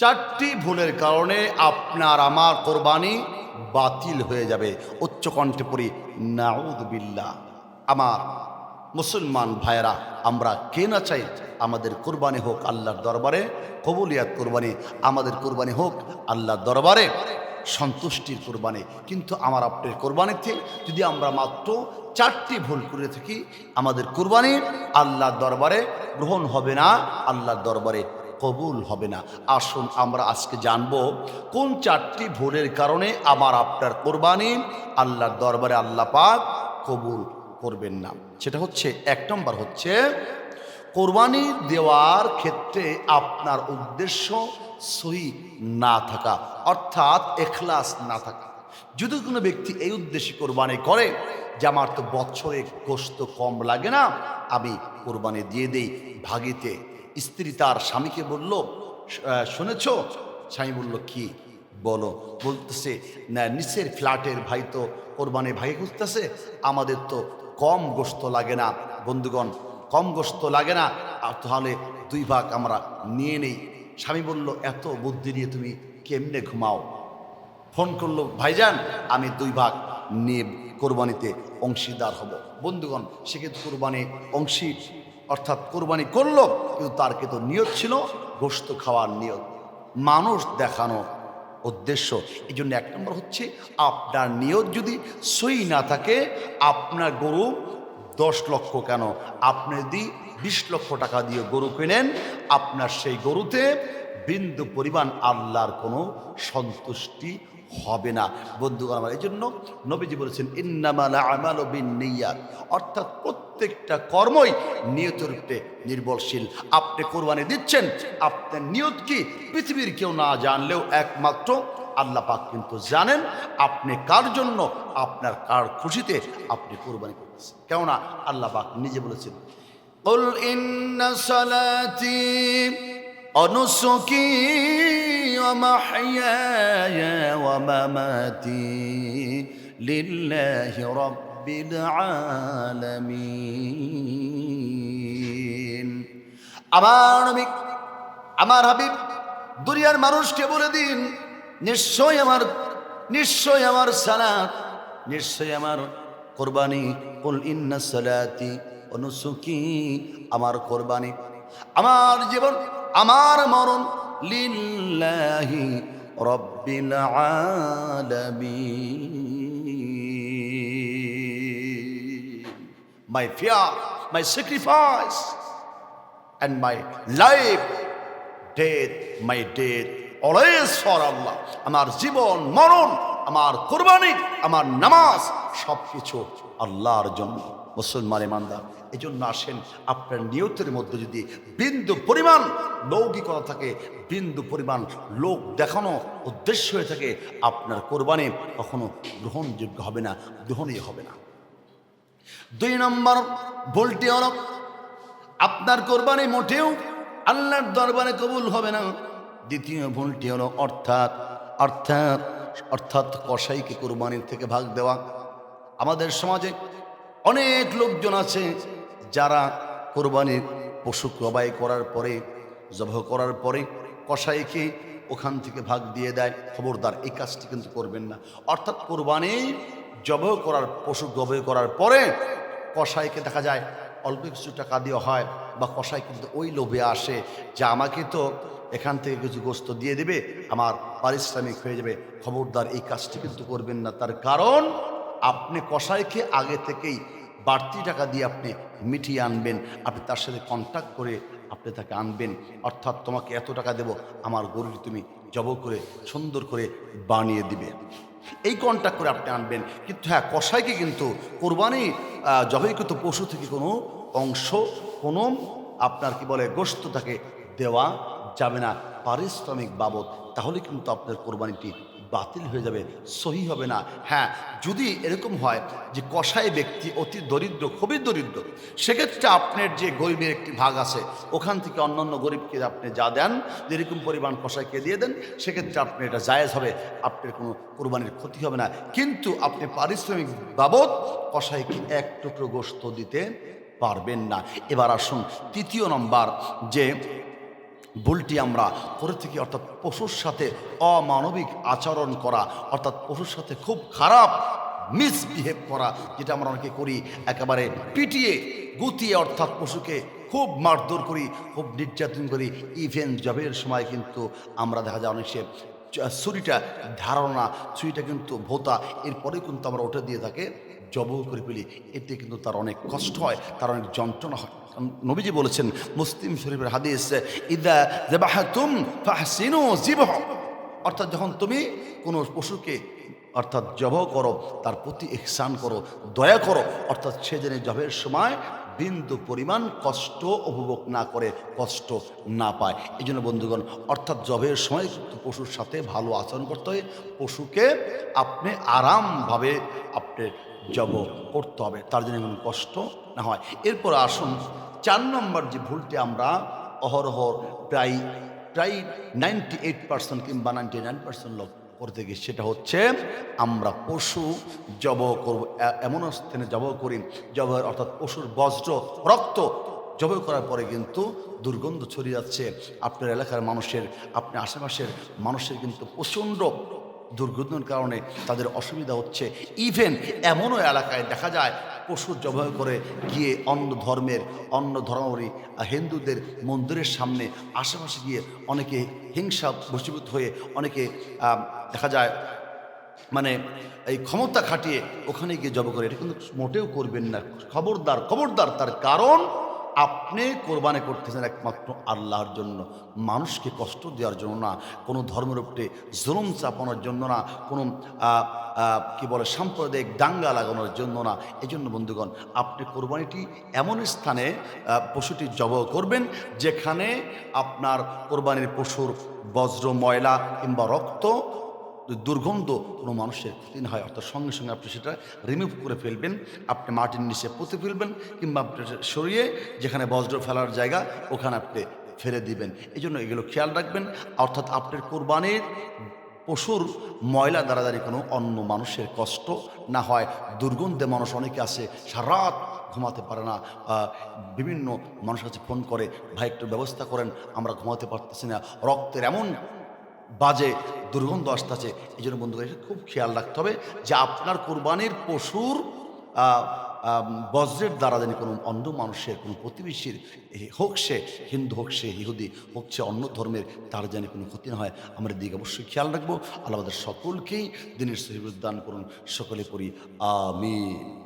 চারটি ভুলের কারণে আপনার আমার কোরবানি বাতিল হয়ে যাবে। উচ্চ কণ্ঠে পড়ি নাউদবিল্লা আমার মুসলমান ভাইয়েরা, আমরা কে না চাই আমাদের কোরবানি হোক আল্লাহর দরবারে, কবুলিয়াত কোরবানি আমাদের কোরবানি হোক আল্লাহর দরবারে, সন্তুষ্টির কোরবানি। কিন্তু আমার আপনার কোরবানিতে যদি আমরা মাত্র চারটি ভুল করে থাকি, আমাদের কোরবানি আল্লাহর দরবারে গ্রহণ হবে না, আল্লাহর দরবারে কবুল হবে না। আসুন আমরা আজকে জানব, কোন চারটি ভুলের কারণে আমার আপনার কোরবানি আল্লাহর দরবারে আল্লাহ পাক কবুল করবেন না? সেটা হচ্ছে, এক নম্বর হচ্ছে, কোরবানি দেওয়ার ক্ষেত্রে আপনার উদ্দেশ্য সহি না থাকা, অর্থাৎ এখলাস না থাকা। যদি কোনো ব্যক্তি এই উদ্দেশ্যে কোরবানি করে যে আমার তো বছরে গোস্ত কম লাগে না, আমি কোরবানি দিয়ে দেই ভাগিতে। স্ত্রী তার স্বামীকে বলল শুনেছ? স্বামী বলল, কি? বলো। বলতেছে, না, নিচের ফ্ল্যাটের ভাই তো কোরবানি ভাই খুঁজতেছে। আমাদের তো কম গোস্ত লাগে না, বন্ধুগণ, কম গোস্ত লাগে না। আর তাহলে দুই ভাগ আমরা নিয়ে নেই। স্বামী বলল, এত বুদ্ধি নিয়ে তুমি কেমনে ঘুমাও? ফোন করল, ভাইজান, আমি দুই ভাগ নিয়ে কোরবানিতে অংশীদার হব। বন্ধুগণ সেক্ষেত্রে কোরবানি অংশী, অর্থাৎ কোরবানি করল। কিন্তু তার কিন্তু নিয়ত ছিল গোস্ত খাওয়ার নিয়ত। মানুষ দেখানো উদ্দেশ্য এই জন্য এক নম্বর হচ্ছে আপনার নিয়ত যদি সই না থাকে, আপনার গরু দশ লক্ষ কেন? আপনি যদি বিশ লক্ষ টাকা দিয়ে গরু কেনেন, আপনার সেই গরুতে বিন্দু পরিমাণ আল্লাহর কোনো সন্তুষ্টি হবে না। বন্ধুগণ আমার এই জন্য নবীজি বলেছেন, ইন্নামালা আমাল বিন নিয়াত। অর্থাৎ প্রত্যেকটা কর্মই নিয়তের উপরে নির্ভরশীল আপনি কোরবানি দিচ্ছেন আপনার নিয়ত কি পৃথিবীর কেউ না জানলেও একমাত্র আল্লাহ পাক কিন্তু জানেন আপনি কার জন্য আপনার কার খুশিতে আপনি কোরবানি করতেছেন কেননা আল্লাহ পাক নিজে বলেছেন قل إن صلاتي ونسكي ومحياي ومماتي لله رب العالمين আমার নবী আমার হাবিব দুনিয়ার মানুষকে বলে দিন নিশ্চয় আমার নিশ্চয় আমার সালাত নিশ্চয় আমার কোরবানি কুল ইন্না সালাতি অনুসুকি আমার কোরবানি আমার জীবন আমার মরণ লিল্লাহি রব্বিল আলামিন My fear my sacrifice and my life, death, my death, always for Allah. আমার জীবন মরণ আমার কোরবানি আমার নামাজ সব কিছু আল্লাহর জন্য। মুসলমান ইমানদার এই জন্য আসেন আপনার নিয়তের মধ্যে যদি বিন্দু পরিমাণ লৌকিকতা থাকে বিন্দু পরিমাণ লোক দেখানো উদ্দেশ্য হয়ে থাকে আপনার কোরবানি কখনো গ্রহণযোগ্য হবে না গ্রহণীয় হবে না। দুই নম্বর ভুলটি হলো, আপনার কোরবানি মোটেও আল্লাহর দরবারে কবুল হবে না। দ্বিতীয় ভুলটি হলো, অর্থাৎ অর্থাৎ অর্থাৎ কসাইকে কোরবানির থেকে ভাগ দেওয়া। আমাদের সমাজে অনেক লোকজন আছে যারা কোরবানির পশু জবাই করার পরে, জবাহ করার পরে কসাইকে ওখান থেকে ভাগ দিয়ে দেয়। খবরদার, এই কাজটি কিন্তু করবেন না। অর্থাৎ কোরবানি জবাহ করার, পশু জবাই করার পরে কসাইকে দেখা যায় অল্প কিছু টাকা দেওয়া হয় বা কষাই কিন্তু ওই লোভে আসে যে আমাকে তো এখান থেকে কিছু গোস্ত দিয়ে দেবে, আমার পারিশ্রমিক হয়ে যাবে। খবরদার, এই কাজটি কিন্তু করবেন না। তার কারণ আপনি কষাইকে আগে থেকেই বাড়তি টাকা দিয়ে আপনি মিটিয়ে আনবেন, আপনি তার সাথে কন্ট্যাক্ট করে আপনি তাকে আনবেন। অর্থাৎ তোমাকে এত টাকা দেব, আমার গরুটি তুমি জব করে, সুন্দর করে বানিয়ে দিবে। এই কন্ট্যাক্ট করে আপনি আনবেন। কিন্তু হ্যাঁ কষাইকে কিন্তু কোরবানি জবাইকৃত পশু থেকে কোনো অংশ, কোনো আপনার কি বলে গোস্ত তাকে দেওয়া যাবে না। পারিশ্রমিক বাবদ। তাহলে কিন্তু আপনার কোরবানিটি বাতিল হয়ে যাবে, সহি হবে না। হ্যাঁ যদি এরকম হয় যে কষাই ব্যক্তি অতি দরিদ্র, খুবই দরিদ্র, সেক্ষেত্রে আপনার যে গরিবের একটি ভাগ আছে, ওখান থেকে অন্যান্য গরিবকে আপনি যা দেন, যেরকম পরিমাণ কষাইকে দিয়ে দেন, সেক্ষেত্রে আপনি এটা জায়েজ হবে, আপনার কোনো কোরবানির ক্ষতি হবে না। কিন্তু আপনি পারিশ্রমিক বাবদ কষাইকে এক টুকরো গোস্ত দিতে পারবেন না। এবার আসুন, তৃতীয় নম্বর যে ভুলটি আমরা করে থাকি, অর্থাৎ পশুর সাথে অমানবিক আচরণ করা, অর্থাৎ পশুর সাথে খুব খারাপ মিসবিহেভ করা, যেটা আমরা অনেকে করি একেবারে পিটিয়ে, গুতিয়ে, অর্থাৎ পশুকে খুব মারধর করি, খুব নির্যাতন করি। ইভেন জবের সময় কিন্তু আমরা দেখা যায় অনেক সে ছুরিটা ধারণা ছুরিটা কিন্তু ভোতা এরপরে কিন্তু আমরা ওটা দিয়ে তাকে জব করে ফেলি, এতে কিন্তু তার অনেক কষ্ট হয়, তার অনেক যন্ত্রণা হয়। নবীজি বলেছেন, মুসলিম শরীফের হাদিস, ইদা জাবাহাতুম ফাহসিনু জিবহ অর্থাৎ যখন তুমি কোনো পশুকে অর্থাৎ জব করো, তার প্রতি ইহসান করো, দয়া করো, অর্থাৎ সে যেন জবের সময় বিন্দু পরিমাণ কষ্ট উপভোগ না করে, কষ্ট না পায়। এই জন্য বন্ধুগণ, অর্থাৎ জবের সময় পশুর সাথে ভালো আচরণ করতে হয়, পশুকে আপনি আরামভাবে আপনি জব করতে হবে, তার জন্য কোনো কষ্ট না হয়। এরপর আসুন, চার নম্বর যে ভুলটি আমরা অহরহ প্রায় প্রায় নাইনটি এইট পার্সেন্ট কিংবা নাইনটি নাইন পার্সেন্ট লোক করতে গিয়ে, সেটা হচ্ছে আমরা পশু জব করব এমন স্থানে জব করি, জব অর্থাৎ পশুর বজ্র, রক্ত জব করার পরে কিন্তু দুর্গন্ধ ছড়িয়ে যাচ্ছে। আপনার এলাকার মানুষের, আপনার আশেপাশের মানুষের কিন্তু প্রচণ্ড দুর্ঘটনার কারণে তাদের অসুবিধা হচ্ছে। ইভেন এমনও এলাকায় দেখা যায় পশুর জবাই করে গিয়ে অন্য ধর্মের, অন্য ধর্মাবলী, হিন্দুদের মন্দিরের সামনে আশেপাশে গিয়ে অনেকে হিংসা বসীভূত হয়ে অনেকে দেখা যায় মানে এই ক্ষমতা খাটিয়ে ওখানে গিয়ে জব করে। এটা কিন্তু মোটেও করবেন না। খবরদার খবরদার তার কারণ আপনি কোরবানি করতেছেন একমাত্র আল্লাহর জন্য। মানুষকে কষ্ট দেওয়ার জন্য না, কোনো ধর্মের উপরে জুলুম চাপানোর জন্য না, কোনো কি বলে, সাম্প্রদায়িক দাঙ্গা লাগানোর জন্য না। এই জন্য বন্ধুগণ, আপনি কোরবানিটি এমন স্থানে পশুটি জব করবেন যেখানে আপনার কোরবানির পশুর বজ্র, ময়লা কিংবা রক্ত দুর্গন্ধ কোনো মানুষের ক্ষতি না হয়, অর্থাৎ সঙ্গে সঙ্গে আপনি সেটা রিমুভ করে ফেলবেন। আপনি মাটির নিচে পুঁতে ফেলবেন কিংবা আপনি সরিয়ে যেখানে বজ্র ফেলার জায়গা, ওখানে আপনি ফেলে দিবেন। এই জন্য এগুলো খেয়াল রাখবেন। অর্থাৎ আপনার কোরবানির পশুর ময়লা দ্বারা কোনো অন্য মানুষের কষ্ট না হয়, দুর্গন্ধে মানুষ অনেকে আছে সারাত ঘুমাতে পারে না বিভিন্ন মানুষ কাছে ফোন করে, ভাই, একটু ব্যবস্থা করেন, আমরা ঘুমাতে পারতেছি না। রক্তের এমন বাজে দুর্গন্ধ আসতেছে, এই জন্য বন্ধু খুব খেয়াল রাখতে হবে যে আপনার কোরবানির পশুর বজ্রের দ্বারা যেন কোনো অন্ধ মানুষের, কোনো প্রতিবেশীর হোক সে হিন্দু, হোক সে ইহুদি, হোক সে অন্য ধর্মের, তার যেন কোনো ক্ষতি না হয়। আমরা দিকে অবশ্যই খেয়াল রাখব। আল্লাহ সকলকেই দিনের সহিবুদ্দান করুন। সকলে করি আমিন।